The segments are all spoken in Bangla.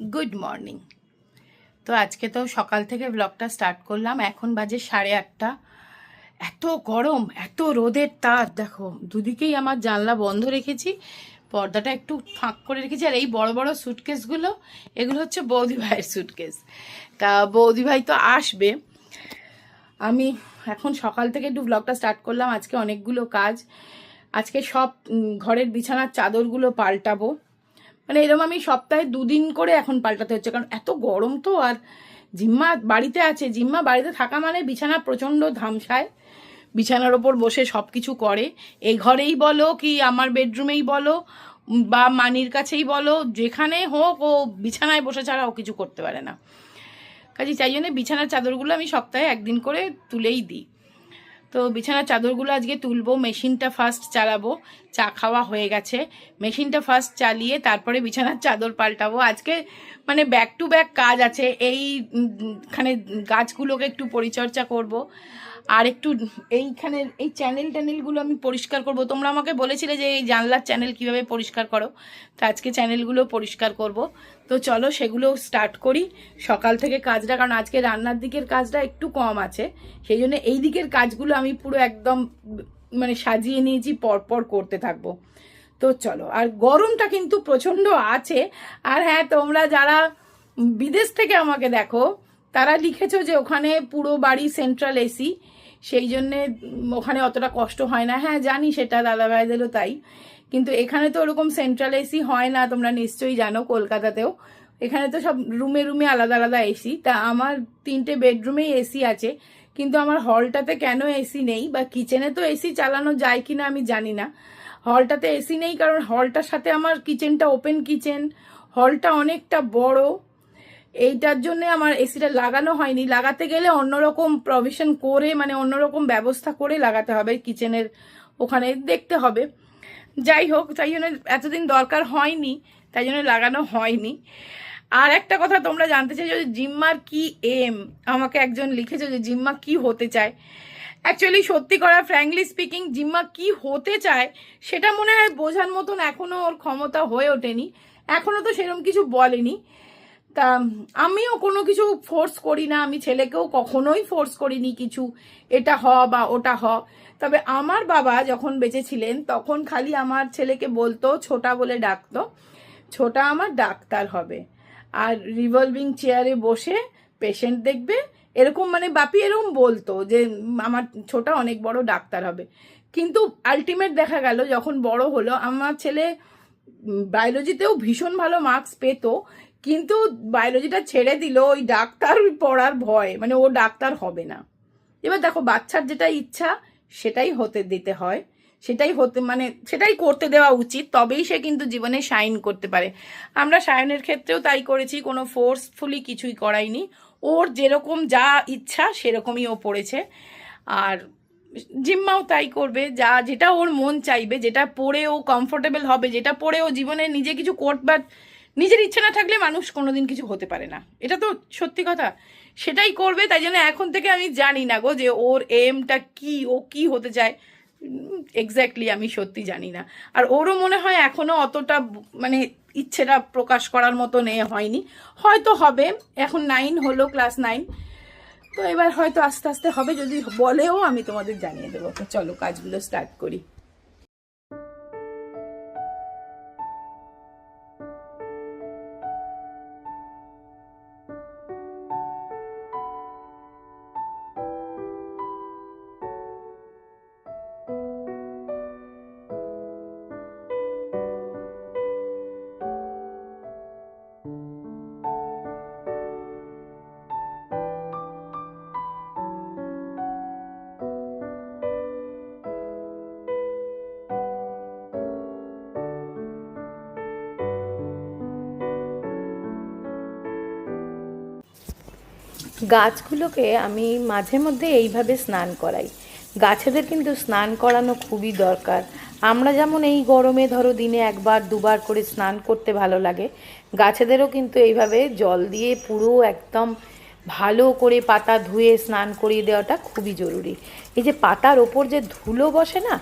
গুড মর্নিং তো আজকে তো সকাল থেকে ব্লগটা স্টার্ট করলাম। এখন বাজে সাড়ে আটটা। এত গরম, এত রোদের তাপ। দেখো, দুদিকেই আমার জানলা বন্ধ রেখেছি, পর্দাটা একটু ফাঁক করে রেখেছি, আর এই বড় বড় সুটকেসগুলো এগুলো হচ্ছে বৌদি ভাইয়ের সুটকেস তা বৌদি ভাই তো আসবে। আমি এখন সকাল থেকে একটু ব্লগটা স্টার্ট করলাম। আজকে অনেকগুলো কাজ। আজকে সব ঘরের বিছানার চাদরগুলো পাল্টাবো। মানে এরকম আমি সপ্তাহে দুদিন করে এখন পাল্টাতে হচ্ছে, কারণ এত গরম তো, আর জিম্মা বাড়িতে আছে, জিম্মা বাড়িতে থাকা মানে বিছানা প্রচণ্ড ধামসায়, বিছানার ওপর বসে সব কিছু করে। এই ঘরেই বলো কি আমার বেডরুমেই বলো, বা মানির কাছেই বলো, যেখানে হোক ও বিছানায় বসে ছাড়া ও কিছু করতে পারে না। কাজে চাই জন্য বিছানার চাদরগুলো আমি সপ্তাহে একদিন করে তুলেই দিই। তো বিছানার চাদরগুলো আজকে তুলবো, মেশিনটা ফার্স্ট চালাবো, চা খাওয়া হয়ে গেছে। মেশিনটা ফার্স্ট চালিয়ে তারপরে বিছানার চাদর পাল্টাবো। আজকে মানে ব্যাক টু ব্যাক কাজ আছে এইখানে গাছগুলোকে একটু পরিচর্যা করব। আর একটু এইখানে এই চ্যানেল ট্যানেলগুলো আমি পরিষ্কার করব। তোমরা আমাকে বলেছিলে যে এই জানলার চ্যানেল কীভাবে পরিষ্কার করো। তো আজকে চ্যানেলগুলো পরিষ্কার করব। তো চলো সেগুলো স্টার্ট করি সকাল থেকে কাজটা, কারণ আজকে রান্নার দিকের কাজটা একটু কম আছে। সেই জন্য এই দিকের কাজগুলো আমি পুরো একদম মানে সাজিয়ে নিয়েছি, পরপর করতে থাকব। তো চলো, আর গরমটা কিন্তু প্রচণ্ড আছে। আর হ্যাঁ তোমরা যারা বিদেশ থেকে আমাকে দেখো, তারা লিখেছো যে ওখানে পুরো বাড়ি সেন্ট্রাল এসি সেই জন্যে ওখানে অতটা কষ্ট হয় না। হ্যাঁ জানি সেটা দাদা ভাইদেরও তাই। কিন্তু এখানে তো ওরকম সেন্ট্রাল এসি হয় না, তোমরা নিশ্চয়ই জানো কলকাতাতেও। এখানে তো সব রুমে রুমে আলাদা আলাদা এসি তা আমার তিনটে বেডরুমেই এসি আছে। কিন্তু আমার হলটাতে কেন এসি নেই? বা কিচেনে তো এসি চালানো যায় কি না আমি জানি না। হলটাতে এসি নেই কারণ হলটার সাথে আমার কিচেনটা ওপেন কিচেন হলটা অনেকটা বড়। এইটার জন্য আমার এসিটা লাগানো হয়নি। লাগাতে গেলে অন্যরকম প্রভিশন করে মানে অন্যরকম ব্যবস্থা করে লাগাতে হবে কিচেনের ওখানে। দেখতে হবে। যাই হোক, তাই জন্য এতদিন দরকার হয়নি, তাই জন্য লাগানো হয়নি। আর একটা কথা তোমরা জানতে চাই যে জিম্মার কি এম আমাকে একজন লিখেছে যে জিম্মা কি হতে চায়। অ্যাকচুয়ালি সত্যি করা ফ্র্যাঙ্কলি স্পিকিং জিম্মা কি হতে চায়, সেটা মনে হয় বোঝার মতন এখনও ওর ক্ষমতা হয়ে ওঠেনি। এখনও তো সেরকম কিছু বলেনি। তা, আমিও কোনো কিছু ফোর্স করি না, আমি ছেলেকেও কখনোই ফোর্স করিনি কিছু, এটা হ বা ওটা হ। তবে আমার বাবা যখন বেঁচে ছিলেন তখন খালি আমার ছেলেকে বলতো, ছোটা বলে ডাকতো, ছোটা আমার ডাক্তার হবে। আর রিভলভিং চেয়ারে বসে পেশেন্ট দেখবে, এরকম মানে বাপি এরকম বলতো যে, আমার ছোটা অনেক বড় ডাক্তার হবে। কিন্তু আলটিমেট দেখা গেল, যখন বড় হলো, আমার ছেলে বায়োলজিতেও ভীষণ ভালো মার্কস পেতো কিন্তু বায়োলজিটা ছেড়ে দিল, ওই ডাক্তার পড়ার ভয় মানে ও ডাক্তার হবে না। এবার দেখো, বাচ্চার যেটা ইচ্ছা, সেটাই হতে দিতে হয়। সেটাই হতে মানে সেটাই করতে দেওয়া উচিত, তবেই সে কিন্তু জীবনে শাইন করতে পারে। আমরা সায়নের ক্ষেত্রেও তাই করেছি, কোনো ফোর্সফুলি কিছুই করাইনি। ওর যেরকম যা ইচ্ছা, সেরকমই ও পড়েছে। আর জিম্মাও তাই করবে, যা, যেটা ওর মন চাইবে, যেটা পড়ে ও কমফোর্টেবল হবে, যেটা পড়ে ও জীবনে নিজে কিছু করবার নিজের ইচ্ছে না থাকলে মানুষ কোনোদিন কিছু হতে পারে না। এটা তো সত্যি কথা। সেটাই করবে, তাই জন্য এখন থেকে আমি জানি না গো যে ওর এমটা কি, ও কি হতে চায়। এক্স্যাক্টলি আমি সত্যি জানি না। আর ওরও মনে হয় এখনও অতটা মানে ইচ্ছেটা প্রকাশ করার মতো এ হয়নি। হয়তো হবে, এখন নাইন হলো ক্লাস নাইন তো এবার হয়তো আস্তে আস্তে হবে, যদি বলেও আমি তোমাদের জানিয়ে দেবো। চলো, কাজগুলো স্টার্ট করি। গাছগুলোকে আমি মাঝে মধ্যে এইভাবে স্নান করাই। গাছেদের কিন্তু স্নান করানো খুবই দরকার। আমরা যেমন এই গরমে ধরো দিনে একবার, দুবার করে স্নান করতে ভালো লাগে, গাছেদেরও কিন্তু এইভাবে জল দিয়ে পুরো একদম ভালো করে পাতা ধুয়ে স্নান করিয়ে দেওয়াটা খুবই জরুরি। এই যে পাতার ওপর যে ধুলো বসে না,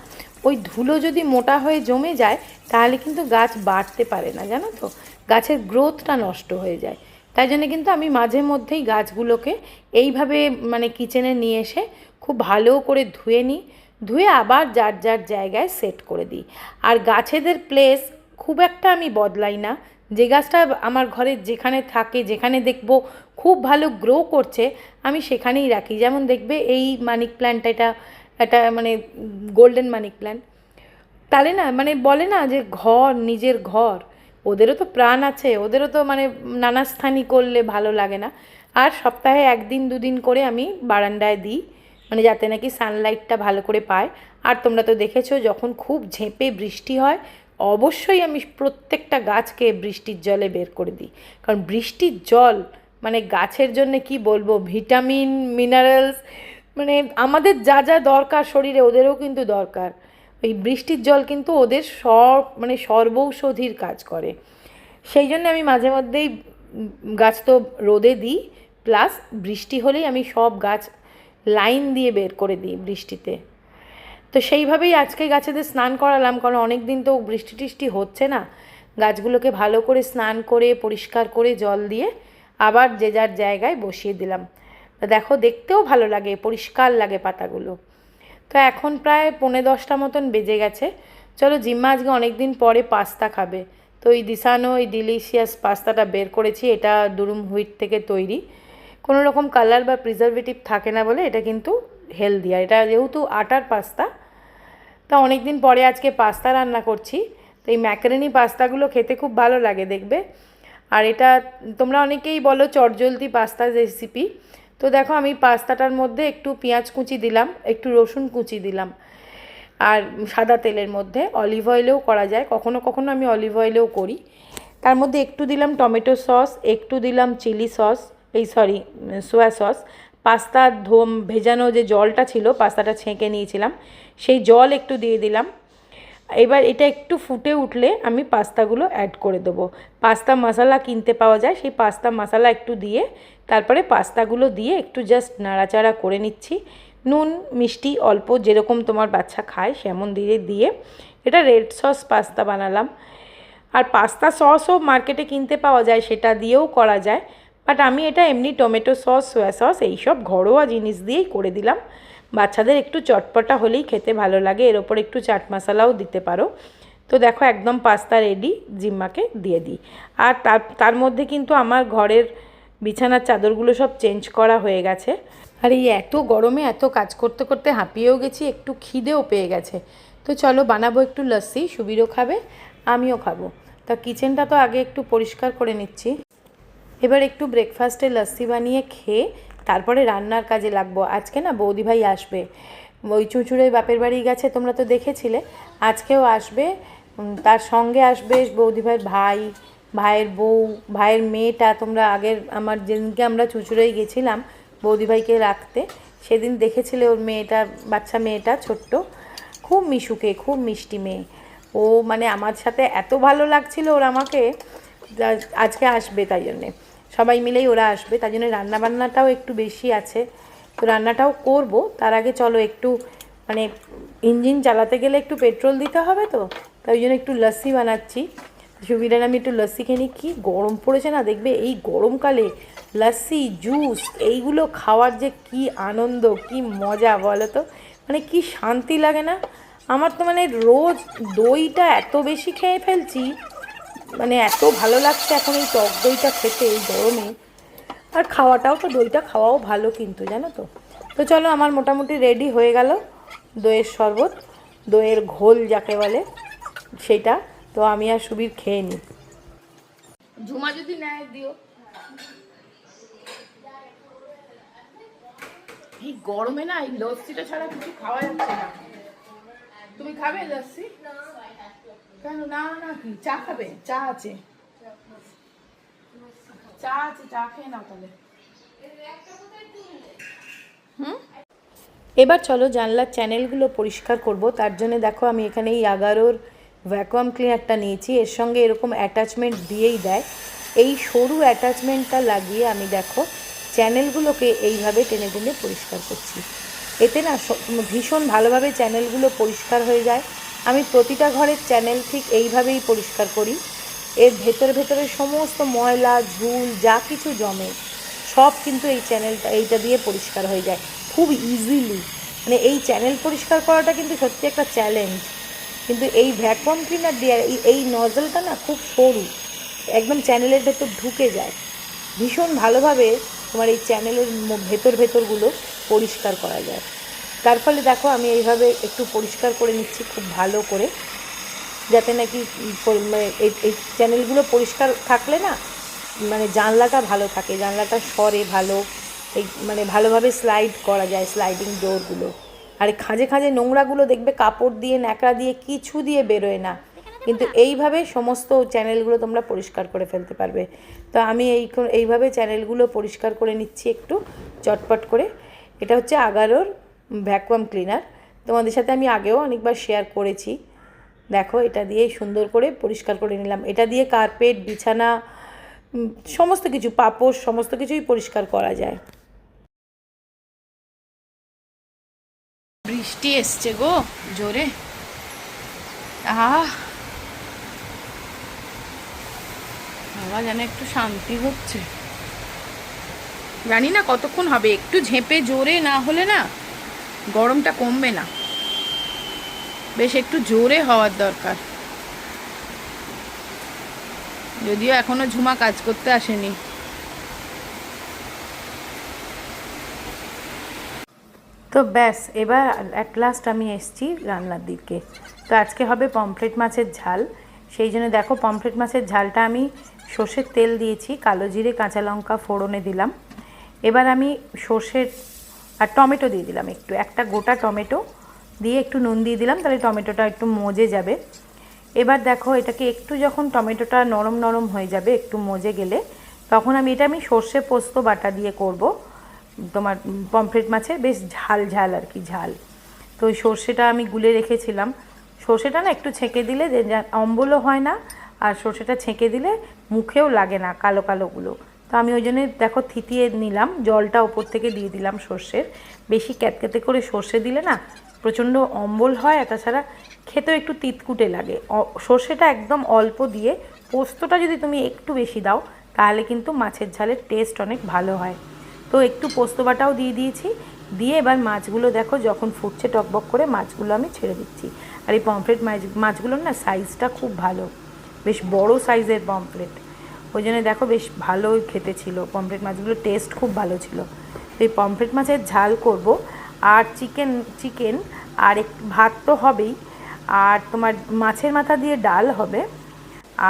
ওই ধুলো যদি মোটা হয়ে জমে যায়, তাহলে কিন্তু গাছ বাড়তে পারে না, জানো তো? গাছের গ্রোথটা নষ্ট হয়ে যায়। তাই জন্য কিন্তু আমি মাঝে মধ্যেই গাছগুলোকে এইভাবে মানে কিচেনে নিয়ে এসে খুব ভালো করে ধুয়ে নিই। ধুয়ে আবার যার যার জায়গায় সেট করে দিই। আর গাছেদের প্লেস খুব একটা আমি বদলাই না। যে গাছটা আমার ঘরে যেখানে থাকে, যেখানে দেখব খুব ভালো গ্রো করছে, আমি সেখানেই রাখি। যেমন দেখবে এই মানিক প্ল্যান্ট এটা এটা মানে গোল্ডেন মানিক প্ল্যান্ট তাহলে না মানে বলে না যে ঘর, নিজের ঘর। ওদেরও তো প্রাণ আছে, ওদেরও তো মানে নানা স্থানই করলে ভালো লাগে না। আর সপ্তাহে একদিন দুদিন করে আমি বারান্দায় দিই মানে যাতে নাকি সানলাইটটা ভালো করে পায়। আর তোমরা তো দেখেছ, যখন খুব ঝেঁপে বৃষ্টি হয়, অবশ্যই আমি প্রত্যেকটা গাছকে বৃষ্টির জলে বের করে দিই। কারণ বৃষ্টির জল মানে গাছের জন্য কি বলব, ভিটামিন মিনারেলস মানে আমাদের যা যা দরকার শরীরে, ওদেরও কিন্তু দরকার। এই বৃষ্টির জল কিন্তু ওদের সব মানে সর্বৌষধির কাজ করে। সেই জন্য আমি মাঝে মধ্যেই গাছ তো রোদে দিই, প্লাস বৃষ্টি হলেই আমি সব গাছ লাইন দিয়ে বের করে দিই বৃষ্টিতে। তো সেইভাবেই আজকে গাছেদের স্নান করালাম, কারণ অনেক দিন তো বৃষ্টি টিষ্টি হচ্ছে না। গাছগুলোকে ভালো করে স্নান করে, পরিষ্কার করে জল দিয়ে আবার যে যার জায়গায় বসিয়ে দিলাম। দেখো, দেখতেও ভালো লাগে, পরিষ্কার লাগে পাতাগুলো। তো এখন প্রায় পৌনে দশটা মতন বেজে গেছে। চলো জিম্মা আজকে অনেক দিন পরে পাস্তা খাবে। তো এই দিশানো, এই ডিলিশিয়াস পাস্তাটা বের করেছি, এটা দুরুম হুইট থেকে তৈরি। কোনো রকম কালার বা প্রিজারভেটিভ থাকে না বলে এটা কিন্তু হেলদি আর এটা যেহেতু আটার পাস্তা, তা অনেক দিন পরে আজকে পাস্তা রান্না করছি। তো এই ম্যাকারনি পাস্তাগুলো খেতে খুব ভালো লাগে দেখবে। আর এটা তোমরা অনেকেই বলো চটজলদি পাস্তা রেসিপি তো দেখো, আমি পাস্তাটার মধ্যে একটু পেঁয়াজ কুচি দিলাম, একটু রসুন কুচি দিলাম। আর সাদা তেলের মধ্যে অলিভ অয়েলেও করা যায়, কখনো কখনো আমি অলিভ অয়েলেও করি। তার মধ্যে একটু দিলাম টমেটো সস, একটু দিলাম চিলি সস, এই সরি সোয়া সস। পাস্তা ধোম, ভেজানো যে জলটা ছিল, পাস্তাটা ছেঁকে নিয়েছিলাম, সেই জল একটু দিয়ে দিলাম। এবার এটা একটু ফুটে উঠলে আমি পাস্তাগুলো অ্যাড করে দেবো। পাস্তা মশলা কিনতে পাওয়া যায়, সেই পাস্তা মশলা একটু দিয়ে, তারপরে পাস্তাগুলো দিয়ে একটু জাস্ট নাড়াচাড়া করে নিচ্ছি। নুন, মিষ্টি, অল্প যেরকম তোমার বাচ্চা খায় সেমন দিয়ে দিয়ে এটা রেড সস পাস্তা বানালাম। আর পাস্তা সসও মার্কেটে কিনতে পাওয়া যায়, সেটা দিয়েও করা যায়। বাট আমি এটা এমনি টমেটো সস সোয়া সস এইসব ঘরোয়া জিনিস দিয়েই করে দিলাম। বাচ্চাদের একটু চটপটা হলেই খেতে ভালো লাগে, এর ওপর একটু চাট মশলাও দিতে পারো। তো দেখো একদম পাস্তা রেডি জিম্মাকে দিয়ে দিই। আর তার তার মধ্যে কিন্তু আমার ঘরের বিছানার চাদরগুলো সব চেঞ্জ করা হয়ে গেছে। আর এই এত গরমে এত কাজ করতে করতে হাঁপিয়েও গেছি, একটু খিদেও পেয়ে গেছে। তো চলো বানাবো একটু লস্যি, সুবিরও খাবে, আমিও খাব। তা কিচেনটা তো আগে একটু পরিষ্কার করে নিচ্ছি। এবার একটু ব্রেকফাস্টে লস্যি বানিয়ে খেয়ে তারপরে রান্নার কাজে লাগবো। আজকে না বৌদিভাই আসবে। ওই চুঁচুড়ে বাপের বাড়ি গেছে, তোমরা তো দেখেছিলে। আজকেও আসবে। তার সঙ্গে আসবে বৌদিভাইয়ের ভাই, ভাইয়ের বউ, ভাইয়ের মেয়েটা। তোমরা আগের আমার যেদিনকে আমরা চুঁচুড়েই গেছিলাম বৌদিভাইকে রাখতে, সেদিন দেখেছিলে ওর মেয়েটা, বাচ্চা মেয়েটা, ছোট্ট। খুব মিশুকে, খুব মিষ্টি মেয়ে। ও মানে আমার সাথে এত ভালো লাগছিল ওর আমাকে আজকে আসবে তাই জন্যে। সবাই মিলেই ওরা আসবে তাই জন্য রান্নাবান্নাটাও একটু বেশি আছে। তো রান্নাটাও করব, তার আগে চলো একটু মানে ইঞ্জিন চালাতে গেলে একটু পেট্রোল দিতে হবে তো, তাই জন্য একটু লস্যি বানাচ্ছি। সুবিধার আমি একটু লস্যি খেয়ে নিই, কী গরম পড়েছে না, দেখবে এই গরমকালে লস্যি, জুস, এইগুলো খাওয়ার যে কি আনন্দ, কি মজা, বলো তো। মানে কি শান্তি লাগে না। আমার তো মানে রোজ দইটা এত বেশি খেয়ে ফেলছি মানে এত ভালো লাগছে এখন এই টক দইটা খেতে এই গরমে। আর খাওয়াটাও তো দইটা খাওয়াও ভালো কিন্তু জানো তো। তো চলো আমার মোটামুটি রেডি হয়ে গেল দইয়ের শরবত দইয়ের ঘোল যাকে বলে সেটা। তো আমি আর সুবির খেয়ে নিই। ঝুমা যদি নেয় দিও। এই গরমে না এই লস্যিটা ছাড়া কিছু খাওয়া যাচ্ছে না। তুমি খাবে লস্যি? কেন না না কি? চা খাবে? চা আছে। চা আছে, চা খেয়ে তাহলে। এবার চলো জানলার চ্যানেলগুলো পরিষ্কার করব। তার জন্য দেখো আমি এখানে এই এগারোর ভ্যাকুয়াম ক্লিনারটা নিয়েছি। এর সঙ্গে এরকম অ্যাটাচমেন্ট দিয়েই দেয়। এই সরু অ্যাটাচমেন্টটা লাগিয়ে আমি দেখো চ্যানেলগুলোকে এইভাবে টেনে টেনে পরিষ্কার করছি। এতে না ভীষণ ভালোভাবে চ্যানেলগুলো পরিষ্কার হয়ে যায়। আমি প্রতিটা ঘরের চ্যানেল ঠিক এইভাবেই পরিষ্কার করি। এর ভেতরে ভেতরে সমস্ত ময়লা, ঝুল, যা কিছু জমে, সব কিন্তু এই চ্যানেলটা এইটা দিয়ে পরিষ্কার হয়ে যায়। খুব ইজিলি মানে এই চ্যানেল পরিষ্কার করাটা কিন্তু সত্যি একটা চ্যালেঞ্জ কিন্তু এই ভ্যাকুয়াম ক্লিনার দিয়ে, এই- এই নজলটা না খুব সরু। একদম চ্যানেলের ভেতর ঢুকে যায়। ভীষণ ভালোভাবে তোমার এই চ্যানেলের ভেতর ভেতরগুলো পরিষ্কার করা যায়। তার ফলে দেখো, আমি এইভাবে একটু পরিষ্কার করে নিচ্ছি খুব ভালো করে, যাতে নাকি মানে এই এই চ্যানেলগুলো পরিষ্কার থাকলে না মানে জানলাটা ভালো থাকে জানলাটা সরে ভালো, এই মানে ভালোভাবে স্লাইড করা যায় স্লাইডিং ডোরগুলো আর খাঁজে খাঁজে নোংরাগুলো দেখবে, কাপড় দিয়ে, ন্যাকড়া দিয়ে, কিছু দিয়ে বেরোয় না। কিন্তু এইভাবে সমস্ত চ্যানেলগুলো তোমরা পরিষ্কার করে ফেলতে পারবে। তো আমি এই এইভাবে চ্যানেলগুলো পরিষ্কার করে নিচ্ছি একটু, চটপট করে। এটা হচ্ছে আগারোর ভ্যাকুয়াম ক্লিনার তোমাদের সাথে আমি আগেও অনেকবার শেয়ার করেছি। দেখো, এটা দিয়ে সুন্দর করে পরিষ্কার করে নিলাম। এটা দিয়ে কার্পেট বিছানা সমস্ত কিছু পাপোশ সমস্ত কিছুই পরিষ্কার করা যায়। বৃষ্টি এসছে গো, জোরে। বাবা যেন একটু শান্তি হচ্ছে। জানি না কতক্ষণ হবে, একটু ঝেঁপে জোরে না হলে না গরমটা কমবে না। বেশ একটু জোরে হওয়ার দরকার। যদিও এখনও ঝুমা কাজ করতে আসেনি। তো ব্যাস, এবার অ্যাট লাস্ট আমি এসছি রান্নার দিকে। তো আজকে হবে পমফ্রেট মাছের ঝাল। সেই জন্য দেখো পমফ্রেট মাছের ঝালটা আমি সর্ষের তেল দিয়েছি, কালো জিরে, কাঁচা লঙ্কা ফোড়নে দিলাম। এবার আমি সর্ষের আর টমেটো দিয়ে দিলাম একটু। একটা গোটা টমেটো দিয়ে একটু নুন দিয়ে দিলাম, তাহলে টমেটোটা একটু মজে যাবে। এবার দেখো, এটাকে একটু যখন টমেটোটা নরম নরম হয়ে যাবে, একটু মজে গেলে, তখন আমি, এটা আমি সর্ষে পোস্ত বাটা দিয়ে করব। তোমার পমফ্রেট মাছের বেশ ঝাল ঝাল আর কি, ঝাল। তো ওই সর্ষেটা আমি গুলে রেখেছিলাম। সর্ষেটা না একটু ছেঁকে দিলে অম্বলও হয় না, আর সর্ষেটা ছেঁকে দিলে মুখেও লাগে না কালো কালোগুলো। আমি ওই জন্য দেখো থিতিয়ে নিলাম, জলটা ওপর থেকে দিয়ে দিলাম সর্ষের। বেশি ক্যাতক্যাতে করে সর্ষে দিলে না প্রচণ্ড অম্বল হয়, আর তাছাড়া খেতেও একটু তিতকুটে লাগে। সর্ষেটা একদম অল্প দিয়ে পোস্তটা যদি তুমি একটু বেশি দাও, তাহলে কিন্তু মাছের ঝালের টেস্ট অনেক ভালো হয়। তো একটু পোস্ত বাটাও দিয়ে দিয়েছি। দিয়ে এবার মাছগুলো দেখো যখন ফুটছে টকবক করে মাছগুলো আমি ছেড়ে দিচ্ছি। আর এই পমফ্রেট মাছ, মাছগুলোর না সাইজটা খুব ভালো। বেশ বড় সাইজের পমফ্রেট। ওই জন্য দেখো বেশ ভালোই খেতে ছিল। পমফ্রেট মাছগুলোর টেস্ট খুব ভালো ছিল। এই পমফ্রেট মাছের ঝাল করব। আর চিকেন চিকেন, আর এক, ভাত তো হবেই। আর তোমার মাছের মাথা দিয়ে ডাল হবে।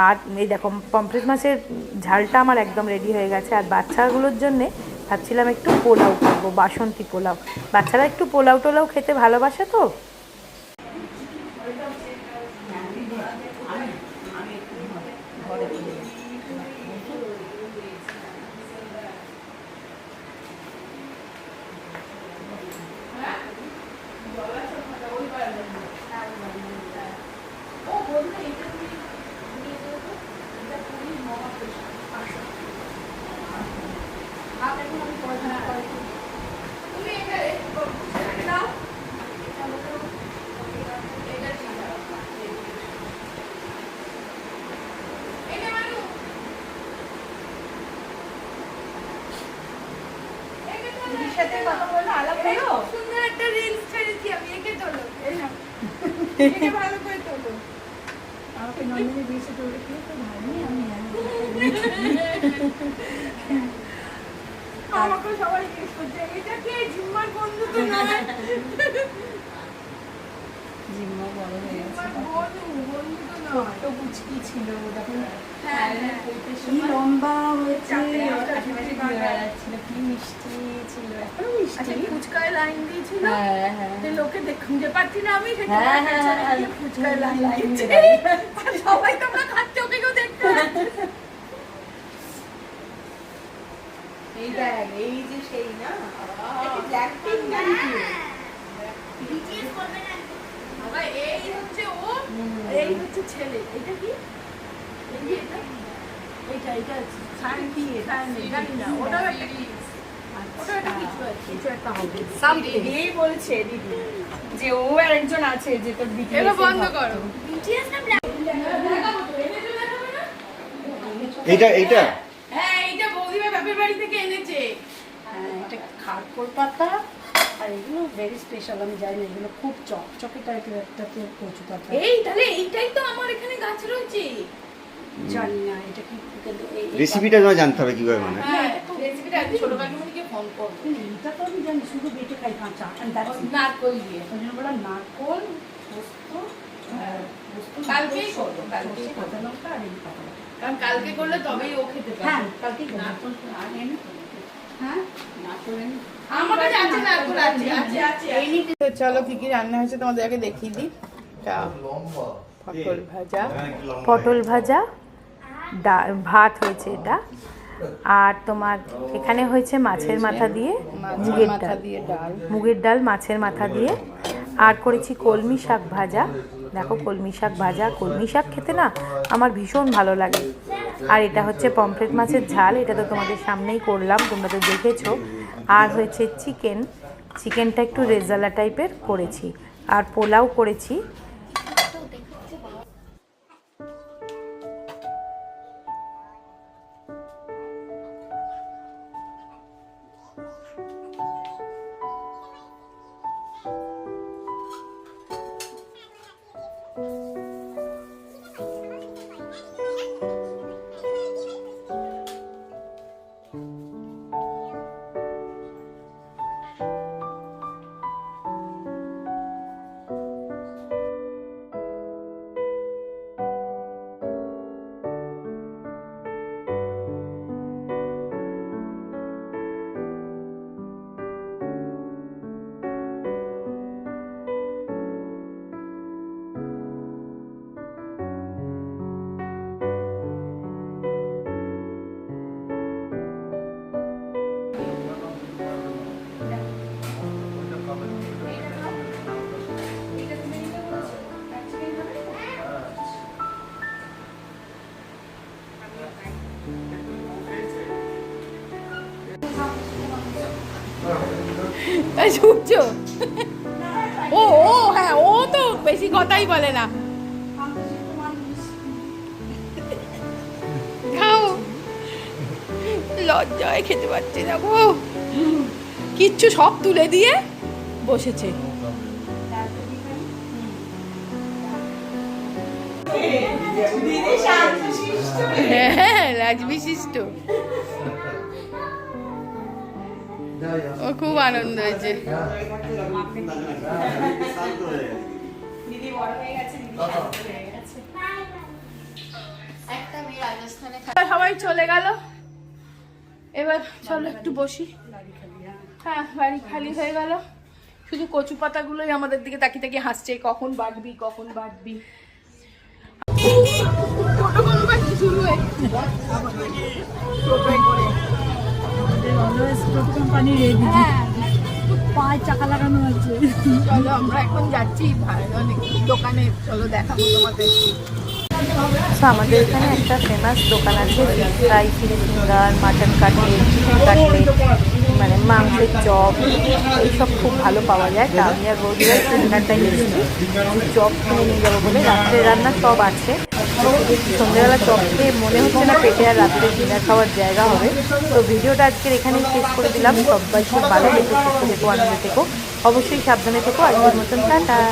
আর এই দেখো, পমফ্রেট মাছের ঝালটা আমার একদম রেডি হয়ে গেছে। আর বাচ্চাগুলোর জন্যে ভাবছিলাম একটু পোলাও করব, বাসন্তী পোলাও। বাচ্চারা একটু পোলাও টোলাও খেতে ভালোবাসে তো? আমাকে সবাই জিজ্ঞেস করছে এটা কে জিম্মার বন্ধু তো জিম্মা বড় হয়ে গেছে। বন্ধু বন্ধু তো নয়। ছোট্ট ছিল তখন হ্যাঁ, হ্যাঁ। কি লম্বা হয়েছে কি মিষ্টি ছিল এখনও আচ্ছা মিষ্টি ফুচকায় লাইন দিয়েছিল। হ্যাঁ হ্যাঁ। লোকে দেখ খুঁজে পাচ্ছি না আমি হ্যাঁ, হ্যাঁ, হ্যাঁ, ফুচকায় লাইন লাইন দিচ্ছে দিয়ে আর সবাই তোমরা খাচ্ছ ওকে কেউ দেখতে এই দেখ এই যে সেই না? ব্ল্যাক পিঙ্ক এই হচ্ছে ও এই হচ্ছে ছেলে। এটা কি? এই যে এটা? এটা এটা সান কি সান জানি না ওটাও একটা কি ওটাও একটা কিছু আছে। কিছু একটা হবে। সামথিং এই বলছে দিদি যে ও আর একজন আছে যে তোর বিটিএস বন্ধ করো। বিটিএস না এইটা এইটা? হ্যাঁ এইটা বৌদিমা বাপের বাড়ি থেকে এনেছে। হ্যাঁ এটা খারকোল পাতা। আর এগুলো ভেরি স্পেশাল আমি জানি না এগুলো খুব চকচকে টাইপের একটা কচু পাতা। এই তাহলে এইটাই তো আমার এখানে গাছ রয়েছে। জানি না এটা কি কিন্তু এই- এই রেসিপিটা তোমার জানতে হবে কীভাবে মানে হ্যাঁ রেসিপিটা আজকে ছোট কাকিমণিকে ফোন করব এইটা তো আমি জানি শুধু বেটে খাই কাঁচা and that's it। নারকল দিয়ে। ওই জন্য বললাম নারকোল পোস্ত কালকেই করব, কালকেই সর্ষে, কাঁচা লঙ্কা আর এই পাতা। কারণ কালকে করলে তবেই ও খেতে হ্যাঁ পারবে কালকেই করব। আর এনে চলো কি কি রান্না হয়েছে তোমাদেরকে দেখিয়ে দিই। পটল ভাজা। পটল ভাজা ভাত হয়েছে এটা। আর তোমার এখানে হয়েছে মাছের মাথা দিয়ে মুগের ডাল। দিয়ে ডাল। মুগের ডাল মাছের মাথা দিয়ে। আর করেছি কলমি শাক ভাজা। দেখো কলমি শাক ভাজা, কলমি শাক খেতে না আমার ভীষণ ভালো লাগে। আর এটা হচ্ছে পমফ্রেট মাছের ঝাল, এটা তো তোমাদের সামনেই করলাম, তোমরা তো দেখেছ। আর হয়েছে চিকেন, চিকেনটা একটু রেজালা টাইপের করেছি। আর পোলাও করেছি এই সূর্য ও ও হ্যাঁ ও তো বেশি কথাই বলে না। খাও। লজ্জায় খেতে পারছি না গো। কিচ্ছু সব তুলে দিয়ে বসেছে। হ্যাঁ রাজ ও খুব আনন্দ হয়েছে। সবাই চলে গেল। এবার চলো একটু বসি। হ্যাঁ বাড়ি খালি হয়ে গেল। শুধু কচু পাতাগুলোই আমাদের দিকে তাকিয়ে তাকিয়ে হাসছে কখন বাড়বি কখন বাড়বি। বাড়ি শুরু হয়ে রেডি পাঁচ চাকা লাগানো আছে চলো আমরা এখন যাচ্ছি অনেক দোকানে। চলো দেখাবো তোমাদের। তো আমাদের এখানে একটা ফেমাস দোকান আছে fry chilli finger mutton cutlet chicken cutlet মানে মাংসের চপ এইসব খুব ভালো পাওয়া যায়। তা আমি আর টাইম এসেছি চপ কিনে নিয়ে যাব বলে রাত্রে রান্না সব আছে। সন্ধ্যেবেলা চপ মনে হচ্ছে না পেটে আর রাত্রে ডিনার খাওয়ার জায়গা হবে। তো ভিডিওটা আজকের এখানেই শেষ করে দিলাম। সবাই খুব ভালো থেকো, সুস্থ থেকো, আনন্দ থেকো। অবশ্যই সাবধানে থেকো। আজকের মতন টাটা।